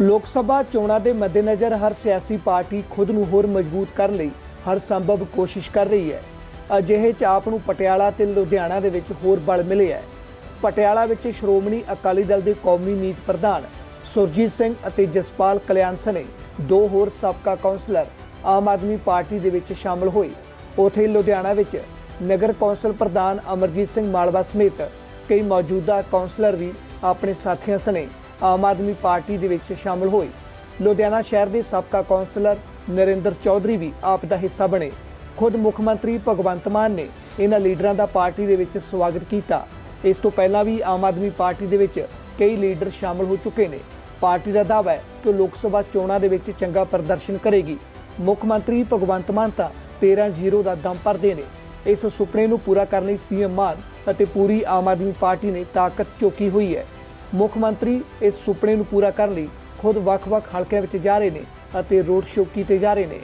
ਲੋਕ ਸਭਾ ਚੋਣਾਂ ਦੇ ਮੱਦੇਨਜ਼ਰ ਹਰ ਸਿਆਸੀ ਪਾਰਟੀ ਖੁਦ ਨੂੰ ਹੋਰ ਮਜ਼ਬੂਤ ਕਰਨ ਲਈ ਹਰ ਸੰਭਵ ਕੋਸ਼ਿਸ਼ ਕਰ ਰਹੀ ਹੈ। ਅਜਿਹੇ ਚ ਆਪ ਨੂੰ ਪਟਿਆਲਾ ਤੇ ਲੁਧਿਆਣਾ ਦੇ ਵਿੱਚ ਹੋਰ ਬਲ ਮਿਲਿਆ ਹੈ। ਪਟਿਆਲਾ ਵਿੱਚ ਸ਼੍ਰੋਮਣੀ ਅਕਾਲੀ ਦਲ ਦੇ ਕੌਮੀ ਮੀਤ ਪ੍ਰਧਾਨ ਸੁਰਜੀਤ ਸਿੰਘ ਅਤੇ ਜਸਪਾਲ ਕਲਿਆਣ ਸਣੇ ਦੋ ਹੋਰ ਸਾਬਕਾ ਕੌਂਸਲਰ ਆਮ ਆਦਮੀ ਪਾਰਟੀ ਦੇ ਵਿੱਚ ਸ਼ਾਮਲ ਹੋਏ। ਉਥੇ ਲੁਧਿਆਣਾ ਵਿੱਚ ਨਗਰ ਕੌਂਸਲ ਪ੍ਰਧਾਨ ਅਮਰਜੀਤ ਸਿੰਘ ਮਾਲਵਾ ਸਮੇਤ ਕਈ ਮੌਜੂਦਾ ਕੌਂਸਲਰ ਵੀ ਆਪਣੇ ਸਾਥੀਆਂ ਸਣੇ। ਆਮ ਆਦਮੀ ਪਾਰਟੀ ਦੇ ਵਿੱਚ ਸ਼ਾਮਲ ਹੋਏ। ਲੁਧਿਆਣਾ ਸ਼ਹਿਰ ਦੇ ਸਾਬਕਾ ਕੌਂਸਲਰ ਨਰਿੰਦਰ ਚੌਧਰੀ ਵੀ ਆਪ ਦਾ ਹਿੱਸਾ ਬਣੇ। ਖੁਦ ਮੁੱਖ ਮੰਤਰੀ ਭਗਵੰਤ ਮਾਨ ਨੇ ਇਹਨਾਂ ਲੀਡਰਾਂ ਦਾ ਪਾਰਟੀ ਦੇ ਵਿੱਚ ਸਵਾਗਤ ਕੀਤਾ। ਇਸ ਤੋਂ ਪਹਿਲਾਂ ਵੀ ਆਮ ਆਦਮੀ ਪਾਰਟੀ ਦੇ ਵਿੱਚ ਕਈ ਲੀਡਰ ਸ਼ਾਮਲ ਹੋ ਚੁੱਕੇ ਨੇ। ਪਾਰਟੀ ਦਾ ਦਾਅਵਾ ਹੈ ਕਿ ਉਹ ਲੋਕ ਸਭਾ ਚੋਣਾਂ ਦੇ ਵਿੱਚ ਚੰਗਾ ਪ੍ਰਦਰਸ਼ਨ ਕਰੇਗੀ। ਮੁੱਖ ਮੰਤਰੀ ਭਗਵੰਤ ਮਾਨ ਤਾਂ 13-0 ਦਾ ਦਮ ਭਰਦੇ ਨੇ। ਇਸ ਸੁਪਨੇ ਨੂੰ ਪੂਰਾ ਕਰਨ ਲਈ ਸੀਐਮ ਮਾਨ ਅਤੇ ਪੂਰੀ ਆਮ ਆਦਮੀ ਪਾਰਟੀ ਨੇ ਤਾਕਤ ਚੋਕੀ ਹੋਈ ਹੈ। ਮੁੱਖ ਮੰਤਰੀ ਇਸ ਸੁਪਨੇ ਨੂੰ ਪੂਰਾ ਕਰਨ ਲਈ ਖੁਦ ਵੱਖ-ਵੱਖ ਹਲਕਿਆਂ ਵਿੱਚ ਜਾ ਰਹੇ ਨੇ ਅਤੇ ਰੋਡ ਸ਼ੋਅ ਕੀਤੇ ਜਾ ਰਹੇ ਨੇ।